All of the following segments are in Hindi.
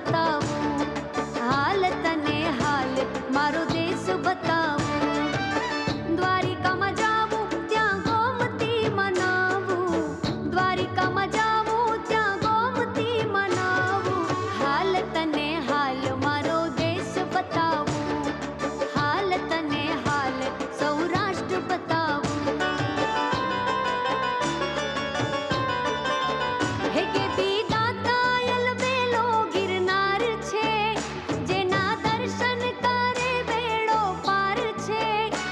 आता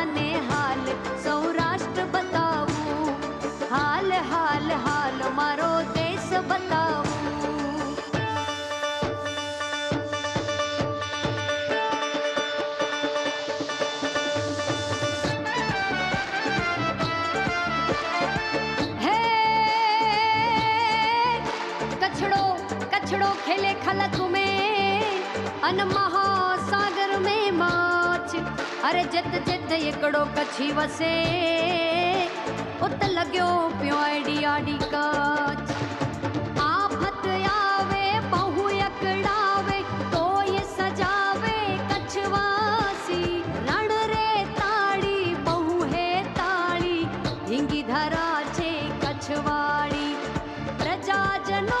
हाल, सौराष्ट्र बताऊँ। हाल हाल हाल, मारो देश बताऊँ। खेले खल तुम्हें अन महासागर में माँ। अरे जिद जिद हिकिड़ो कच्छी वसे। उत लॻियो पियो अहिड़ी आड़ी काच आफत आवे, बहु यकड़ावे, कोई सजावे कच्छ वासी रण रे ताड़ी, बहु हे ताड़ी, हिंगी धरा छे कच्छ वाड़ी प्रजा जनो